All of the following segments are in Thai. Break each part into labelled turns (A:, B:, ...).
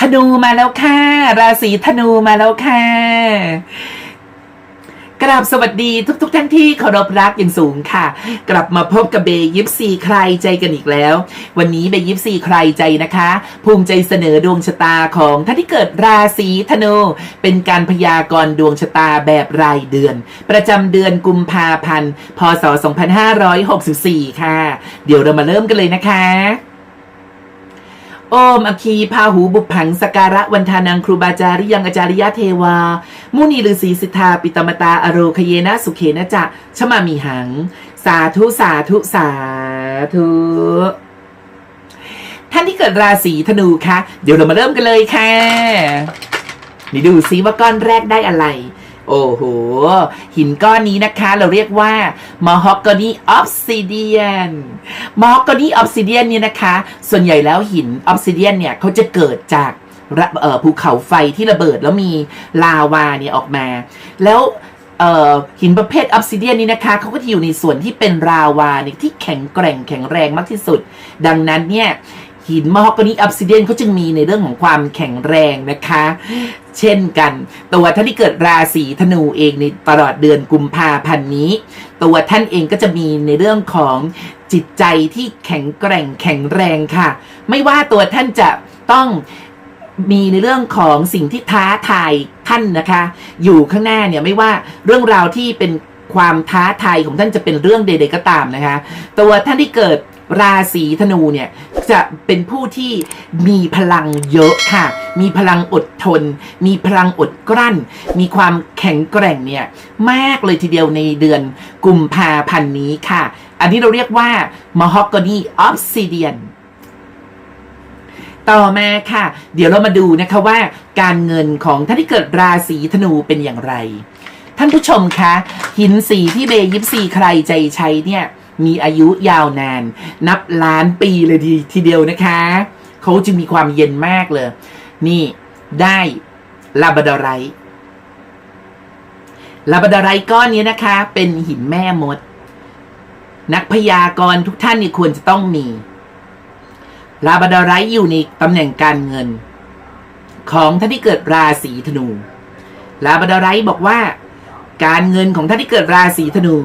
A: ธนูมาแล้วค่ะ ราศีธนูมาแล้วค่ะกราบสวัสดีทุกๆทท่านที่เคารพรักอย่างสูงค่ะ กลับมาพบกับเบย์ยิปซีใครใจกันอีกแล้ว วันนี้เบย์ยิปซีใครใจนะคะ ภูมิใจเสนอดวงชะตาของท่านที่เกิดราศีธนูเป็นการพยากรณ์ดวงชะตาแบบรายเดือน ประจำเดือนกุมภาพันธ์พศ 2564 ค่ะ เดี๋ยวเรามาเริ่มกันเลยนะคะ โอมอคีพาหูบุพผังสกการะวันทานังครูบาจาริยังอาจาริยะเทวา มุนีฤาษีสิทธาปิตมตาอโรคเยนะสุเขนะจะชมามีหัง สาธุสาธุสาธุท่านที่เกิดราศีธนูคะ เดี๋ยวเรามาเริ่มกันเลยค่ะนี่ดูซิว่าก้อนแรกได้อะไร โอ้โห หินก้อนนี้นะคะ เราเรียกว่า mahogany obsidian mahogany obsidian เนี่ยนะคะ ส่วนใหญ่แล้วหิน obsidian เนี่ยเขาจะเกิดจากภูเขาไฟที่ระเบิดแล้วมีลาวาเนี่ยออกมา แล้วหินประเภทอ b ซิเดียนนี้นะคะเขาก็จะอยู่ในส่วนที่เป็นราวาเนี่ยที่แข็งแกร่งแข็งแรงมากที่สุด ดังนั้นเนี่ย หินมอฮอกกานีอ b ซิเดียนเขาจึงมีในเรื่องของความแข็งแรงนะคะ เช่นกันตัวท่านที่เกิดราศีธนูเองในตลอดเดือนกุมภาพันธ์นี้ ตัวท่านเองก็จะมีในเรื่องของจิตใจที่แข็งแกร่งแข็งแรงค่ะ ไม่ว่าตัวท่านจะต้องมีในเรื่องของสิ่งที่ท้าทายท่านนะคะ อยู่ข้างหน้าเนี่ยไม่ว่าเรื่องราวที่เป็นความท้าทายของท่านจะเป็นเรื่องใดๆก็ตามนะคะ ตัวท่านที่เกิด ราศีธนูเนี่ยจะเป็นผู้ที่มีพลังเยอะค่ะ มีพลังอดทน มีพลังอดกลั้น มีความแข็งแกร่งเนี่ยมากเลยทีเดียวในเดือนกุมภาพันธ์นี้ค่ะ อันนี้เราเรียกว่า mahogany obsidian ต่อมาค่ะ เดี๋ยวเรามาดูนะคะว่าการเงินของท่านที่เกิดราศีธนูเป็นอย่างไร ท่านผู้ชมคะ หินสีที่เบยิปซีใครใจใช้เนี่ย มีอายุยาวนาน นับล้านปีเลยทีทีเดียวนะคะ เขาจึงมีความเย็นมากเลย นี่ได้ลาบดอไรลาบดอไรก้อนนี้นะคะ เป็นหินแม่มด นักพยากรณ์ทุกท่านนี่ควรจะต้องมีลาบดอไรอยู่ในตำแหน่งการเงิน ของท่านที่เกิดราศีธนูลาบดอไรบอกว่า การเงินของท่านที่เกิดราศีธนู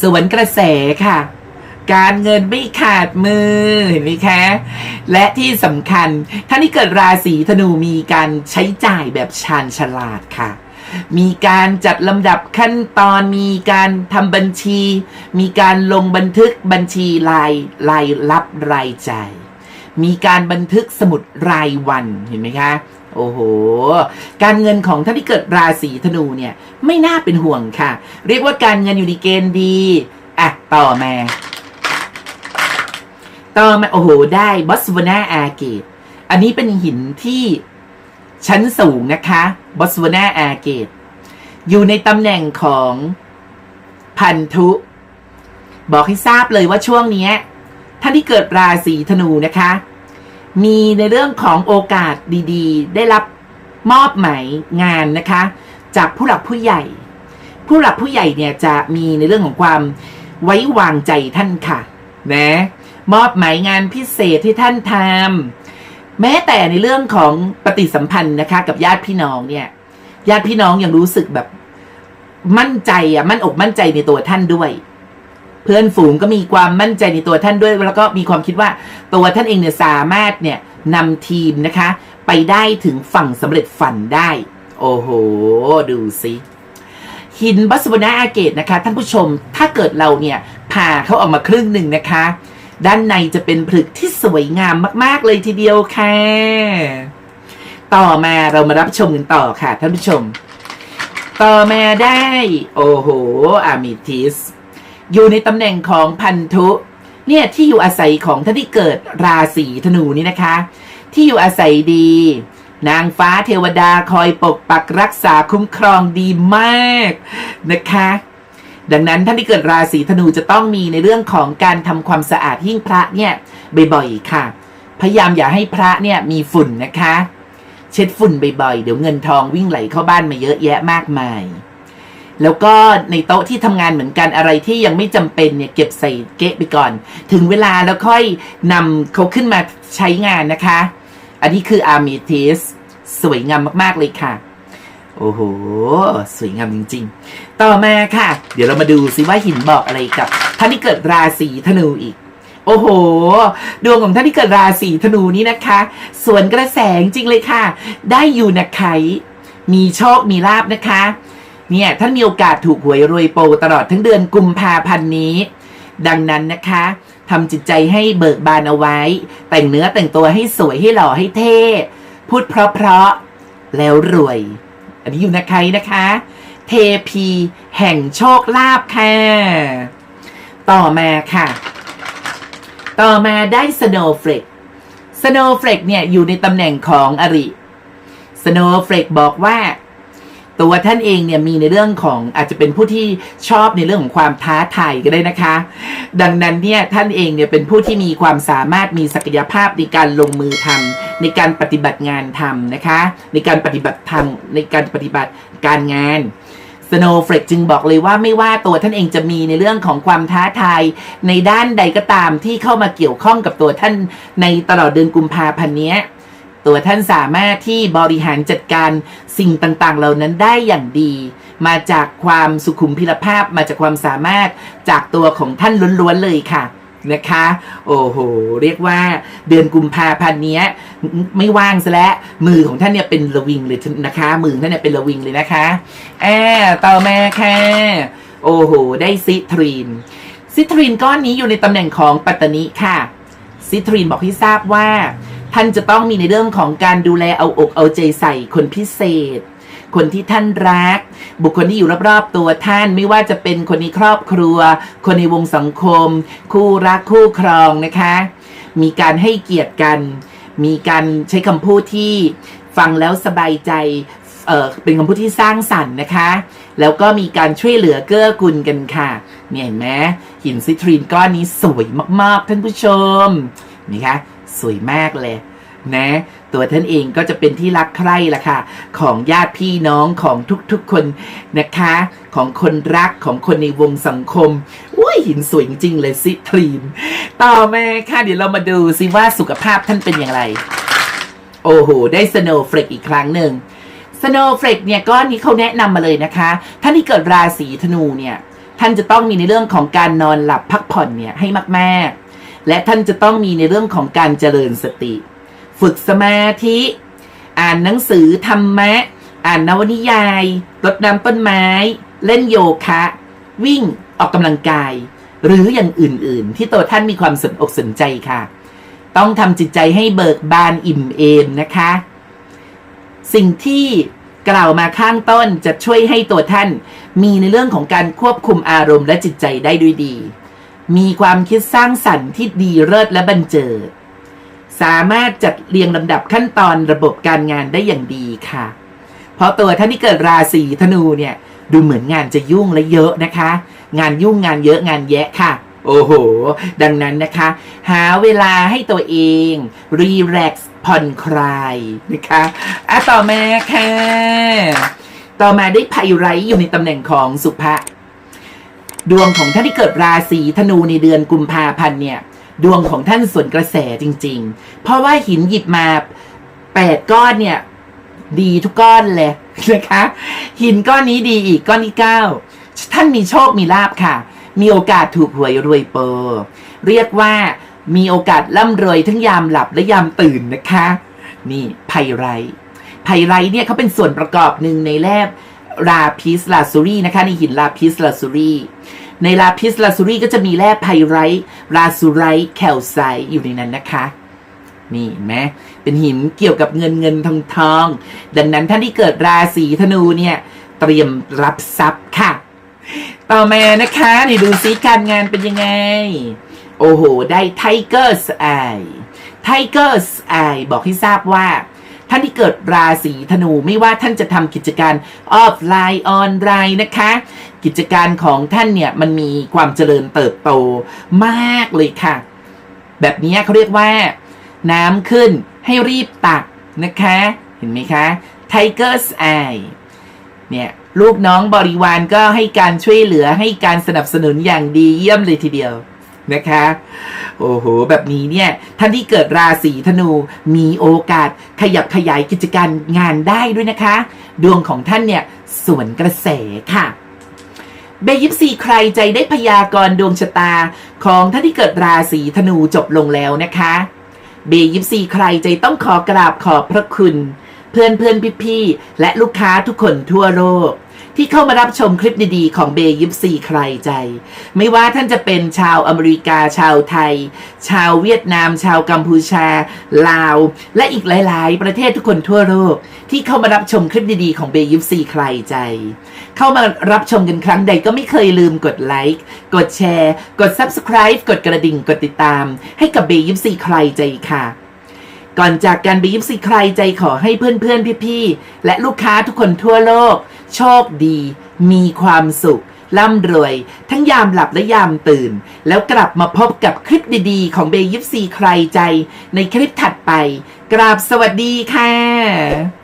A: สวนกระแสค่ะ การเงินไม่ขาดมือเห็นไหมคะ และที่สำคัญท่านที่เกิดราศีธนูมีการใช้จ่ายแบบชาญฉลาดค่ะ มีการจัดลำดับขั้นตอนมีการทำบัญชี มีการลงบันทึกบัญชีรายรายรับรายจ่ายมีการบันทึกสมุดรายวันเห็นไหมคะ โอ้โห การเงินของท่านที่เกิดราศีธนูเนี่ย ไม่น่าเป็นห่วงค่ะ เรียกว่าการเงินอยู่ในเกณฑ์ดี อะ ต่อมา ต่อมา โอ้โห ได้บอสวานาอาเกต อันนี้เป็นหินที่ชั้นสูงนะคะบอสวานาอาเกต อยู่ในตำแหน่งของพันธุ บอกให้ทราบเลยว่าช่วงนี้ท่านที่เกิดราศีธนูนะคะ มีในเรื่องของโอกาสดีๆ ได้รับมอบหมายงานนะคะ จากผู้หลักผู้ใหญ่ ผู้หลักผู้ใหญ่เนี่ยจะมีในเรื่องของความไว้วางใจท่านค่ะนะมอบหมายงานพิเศษที่ท่านทำแม้แต่ในเรื่องของปฏิสัมพันธ์นะคะ กับญาติพี่น้องเนี่ย ญาติพี่น้องยังรู้สึกแบบมั่นใจอะมั่นอกมั่นใจในตัวท่านด้วย เพื่อนฝูงก็มีความมั่นใจในตัวท่านด้วย แล้วก็มีความคิดว่าตัวท่านเองเนี่ยสามารถเนี่ยนำทีมนะคะ ไปได้ถึงฝั่งสำเร็จฝันได้ โอ้โห ดูสิหินบัสวนาอาเกตนะคะ ท่านผู้ชมถ้าเกิดเราเนี่ยผ่าเขาออกมาครึ่งหนึ่งนะคะ ด้านในจะเป็นผลึกที่สวยงามมาก ๆ เลยทีเดียวค่ะ ต่อมาเรามารับชมกันต่อค่ะ ท่านผู้ชม ต่อมาได้ โอ้โหอามิทิส อยู่ในตำแหน่งของพันธุเนี่ยที่อยู่อาศัยของท่านที่เกิดราศีธนูนี่นะคะ ที่อยู่อาศัยดี นางฟ้าเทวดาคอยปกปักรักษาคุ้มครองดีมากนะคะ ดังนั้นท่านที่เกิดราศีธนูจะต้องมีในเรื่องของการทำความสะอาดหิ้งพระเนี่ยบ่อยๆค่ะ พยายามอย่าให้พระเนี่ยมีฝุ่นนะคะ เช็ดฝุ่นบ่อยๆเดี๋ยวเงินทองวิ่งไหลเข้าบ้านมาเยอะแยะมากมาย แล้วก็ในโต๊ะที่ทำงานเหมือนกันอะไรที่ยังไม่จำเป็นเนี่ยเก็บใส่เก๊ะไปก่อน ถึงเวลาแล้วค่อยนำเขาขึ้นมาใช้งานนะคะ อันนี้คืออาร์มิทิสสวยงามมากๆเลยค่ะ โอ้โห สวยงามจริง ๆ ต่อมาค่ะ เดี๋ยวเรามาดูซิว่าหินบอกอะไรกับท่านที่เกิดราศีธนูอีกโอ้โห ดวงของท่านที่เกิดราศีธนูนี้นะคะสวนกระแสจริงเลยค่ะ ได้อยู่นะไคมีโชค มีลาบนะคะ เนี่ยท่านมีโอกาสถูกหวยรวยโปรตลอดทั้งเดือนกุมภาพันธ์นี้ ดังนั้นนะคะทำจิตใจให้เบิกบานเอาไว้ แต่งเนื้อแต่งตัวให้สวยให้หล่อให้เท่ พูดเพราะๆแล้วรวย อันนี้อยู่นะใครนะคะ เทพีแห่งโชคลาภค่ะ ต่อมาค่ะ ต่อมาได้ Snowflake Snowflake เนี่ยอยู่ในตำแหน่งของอริ Snowflake บอกว่า ตัวท่านเองเนี่ยมีในเรื่องของอาจจะเป็นผู้ที่ชอบในเรื่องของความท้าทายก็ได้นะคะ ดังนั้นเนี่ยท่านเองเนี่ยเป็นผู้ที่มีความสามารถมีศักยภาพในการลงมือทำในการปฏิบัติงานทำนะคะ ในการปฏิบัติธรรมในการปฏิบัติการงาน Snowflake จึงบอกเลยว่าไม่ว่าตัวท่านเองจะมีในเรื่องของความท้าทายในด้านใดก็ตามที่เข้ามาเกี่ยวข้องกับตัวท่านในตลอดเดือนกุมภาพันธ์นี้ ตัวท่านสามารถที่บริหารจัดการสิ่งต่างๆ เหล่านั้นได้อย่างดี มาจากความสุขุมพิรภาพมาจากความสามารถจากตัวของท่านล้วนๆเลยค่ะนะคะ โอ้โห เรียกว่าเดือนกุมภาพันธ์นี้ไม่ว่างซะแล้วมือของท่านเนี่ยเป็นระวิงเลยนะคะ มือท่านเนี่ยเป็นระวิงเลยนะคะแอบต่อมาค่ะ โอ้โห ได้ซิทรีน ซิทรีนก้อนนี้อยู่ในตำแหน่งของปัตตานีค่ะ ซิทรีนบอกให้ทราบว่า ท่านจะต้องมีในเรื่องของการดูแลเอาอกเอาใจใส่คนพิเศษ คนที่ท่านรัก บุคคลที่อยู่รอบๆตัวท่านไม่ว่าจะเป็นคนในครอบครัว คนในวงสังคม คู่รักคู่ครองนะคะ มีการให้เกียรติกัน มีการใช้คำพูดที่ฟังแล้วสบายใจเออเป็นคำพูดที่สร้างสรรค์นะคะ แล้วก็มีการช่วยเหลือเกื้อกูลกันค่ะเนี่ยเห็นไหมหินซิตรีนก้อนนี้สวยมากๆท่านผู้ชมนี่คะ สวยมากเลยนะ ตัวท่านเองก็จะเป็นที่รักใคร่ละค่ะ ของญาติพี่น้องของทุกๆคนนะคะ ของคนรักของคนในวงสังคมอุ้ยหินสวยจริงเลยซิทรีนต่อมาค่ะเดี๋ยวเรามาดูซิว่าสุขภาพท่านเป็นอย่างไร โอ้โห ได้สโนว์เฟลกอีกครั้งหนึ่งสโนว์เฟลกเนี่ยก้อนนี้เขาแนะนำมาเลยนะคะ ท่านที่เกิดราศีธนูเนี่ย ท่านจะต้องมีในเรื่องของการนอนหลับพักผ่อนเนี่ยให้มากๆ และท่านจะต้องมีในเรื่องของการเจริญสติ ฝึกสมาธิ อ่านหนังสือธรรมะ อ่านนวนิยายรดน้ำต้นไม้ เล่นโยคะ วิ่งออกกำลังกาย หรืออย่างอื่น ๆ ที่ตัวท่านมีความสนอกสนใจค่ะ ต้องทำจิตใจให้เบิกบานอิ่มเอมนะคะ สิ่งที่กล่าวมาข้างต้นจะช่วยให้ตัวท่านมีในเรื่องของการควบคุมอารมณ์และจิตใจได้ด้วยดี มีความคิดสร้างสรรค์ที่ดีเลิศและบันเจิด สามารถจัดเรียงลำดับขั้นตอนระบบการงานได้อย่างดีค่ะ เพราะตัวท่านที่เกิดราศีธนูเนี่ย ดูเหมือนงานจะยุ่งและเยอะนะคะ งานยุ่งงานเยอะงานแยะค่ะ โอ้โห ดังนั้นนะคะ หาเวลาให้ตัวเอง รีแลกซ์ผ่อนคลายนะคะอะต่อมาค่ะ ต่อมาได้ไพไรอยู่ในตำแหน่งของสุภะ ดวงของท่านที่เกิดราศีธนูในเดือนกุมภาพันธ์เนี่ย ดวงของท่านส่วนกระแสจริง ๆ เพราะว่าหินหยิบมาแปดก้อนเนี่ย ดีทุกก้อนเลยนะคะ หินก้อนนี้ดีอีกก้อนที่เก้าท่านมีโชคมีลาบค่ะ มีโอกาสถูกหวยรวยเปอร์เรียกว่ามีโอกาสร่ำรวยทั้งยามหลับและยามตื่นนะคะ นี่ไพไรไพไรเนี่ยเขาเป็นส่วนประกอบหนึ่งในแร่ ราพิสลาซูรีนะคะในหินราพิสลาซูรีในลาพิสลาซูรีก็จะมีแร่ไพไรท์ลาซูไรท์แคลไซต์อยู่ในนั้นนะคะนี่เห็นไหมเป็นหินเกี่ยวกับเงินเงินทองทอง ดังนั้นท่านที่เกิดราศีธนูเนี่ย เตรียมรับทรัพย์ค่ะ ต่อมานะคะนี่ดูซิการงานเป็นยังไง โอ้โห ได้ Tiger's Eye Tiger's Eye บอกให้ทราบว่า ท่านที่เกิดราศีธนูไม่ว่าท่านจะทำกิจการออฟไลน์ออนไลน์นะคะ กิจการของท่านเนี่ยมันมีความเจริญเติบโตมากเลยค่ะ แบบนี้เขาเรียกว่า น้ำขึ้นให้รีบตักนะคะ เห็นไหมคะ Tiger's Eye เนี่ยลูกน้องบริวารก็ให้การช่วยเหลือให้การสนับสนุนอย่างดีเยี่ยมเลยทีเดียว นะคะ โอ้โห แบบนี้เนี่ย ท่านที่เกิดราศีธนูมีโอกาสขยับขยายกิจการงานได้ด้วยนะคะ ดวงของท่านเนี่ยสวนกระแสค่ะเบยิปซีใครใจได้พยากรณ์ดวงชะตาของท่านที่เกิดราศีธนูจบลงแล้วนะคะ เบยิปซีใครใจต้องขอกราบขอบพระคุณ เพื่อนเพื่อนพี่พี่และลูกค้าทุกคนทั่วโลก ที่เข้ามารับชมคลิปดีๆ ของเบยิปซีใครใจ ไม่ว่าท่านจะเป็นชาวอเมริกาชาวไทย ชาวเวียดนาม ชาวกัมพูชา ลาว และอีกหลาย ๆ ประเทศทุกคนทั่วโลกที่เข้ามารับชมคลิปดีๆ ของเบยิปซีใครใจ เข้ามารับชมกันครั้งใดก็ไม่เคยลืมกดไลค์กดแชร์ กด Subscribe กดกระดิ่งกดติดตาม ให้กับเบยิปซีใครใจค่ะก่อนจากการเบยิปซีใครใจขอให้เพื่อนๆ พี่ๆ และลูกค้าทุกคนทั่วโลก โชคดี มีความสุข ร่ำรวย ทั้งยามหลับและยามตื่น แล้วกลับมาพบกับคลิปดีๆ ของเบยิฟซีใครใจ ในคลิปถัดไป กราบสวัสดีค่ะ